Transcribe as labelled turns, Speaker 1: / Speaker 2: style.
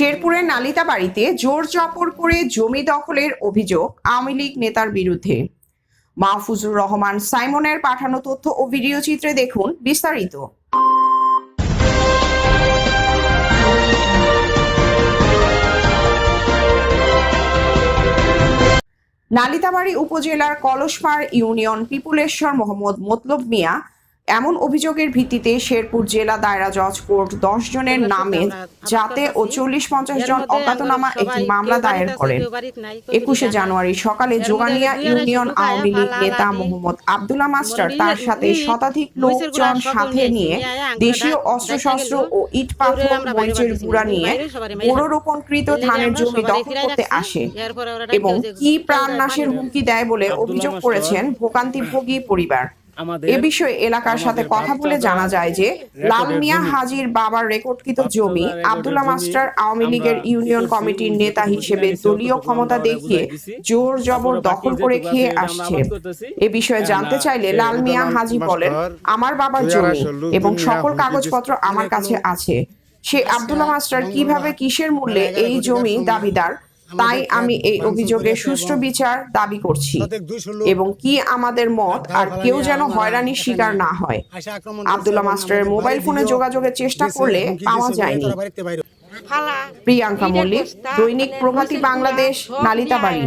Speaker 1: শেরপুরের নালিতা বাড়িতে জোর জপর করে জমি দখলের অভিযোগ আওয়ামী লীগ নেতার বিরুদ্ধে। মাহফুজুর রহমান সাইমনের পাঠানো তথ্য ও ভিডিও চিত্রে দেখুন বিস্তারিত। নালিতাবাড়ি উপজেলার কলসপাড় ইউনিয়ন পিপুলেশ্বর মোহাম্মদ মতলব মিয়া এমন অভিযোগের ভিত্তিতে শেরপুর জেলা দায়রা জজ কোর্ট দশ জনের নামে যাতে ও চল্লিশ পঞ্চাশ জন অজ্ঞাতনামা একটি মামলা দায়ের করেন। একুশে জানুয়ারি সকালে জোগানিয়া ইউনিয়ন আওয়ামী লীগ নেতা মোহাম্মদ আব্দুল্লাহ মাস্টার তার সাথে শতাধিক লোকজন সাথে নিয়ে দেশীয় অস্ত্রশস্ত্র ও ইট পাথর মরিচের গুঁড়া নিয়ে পুনরোপণকৃত ধানের জমি দখল করতে আসে এবং কি প্রাণনাশের হুমকি দেয় বলে অভিযোগ করেছেন ভোগান্তিভোগী পরিবার। এ বিষয়ে এলাকার সাথে কথা বলে জানা যায় যে লাল মিয়া হাজির বাবার রেকর্ডকৃত জমি আব্দুল্লাহ মাস্টার আওয়ামী লীগের ইউনিয়ন কমিটির নেতা হিসেবে দলীয় ক্ষমতা দেখিয়ে জোর জবর দখল করে খেয়ে আসছে। এ বিষয়ে জানতে চাইলে লাল মিয়া হাজি বলেন আমার বাবার জমি এবং সকল কাগজপত্র আমার কাছে আছে। সে আব্দুল্লাহ মাস্টার কীভাবে কিসের মূল্যে এই জমি দাবিদার তাই আমি এই অভিযোগের সুষ্ঠু বিচার দাবি করছি এবং কি আমাদের মত আর কেউ যেন হয়রানির শিকার না হয়। আব্দুল্লাহ মাস্টারের মোবাইল ফোনে যোগাযোগের চেষ্টা করলে পাওয়া যায়নি প্রিয়াঙ্কা মল্লিক দৈনিক প্রভাতী বাংলাদেশ নালিতাবাড়ি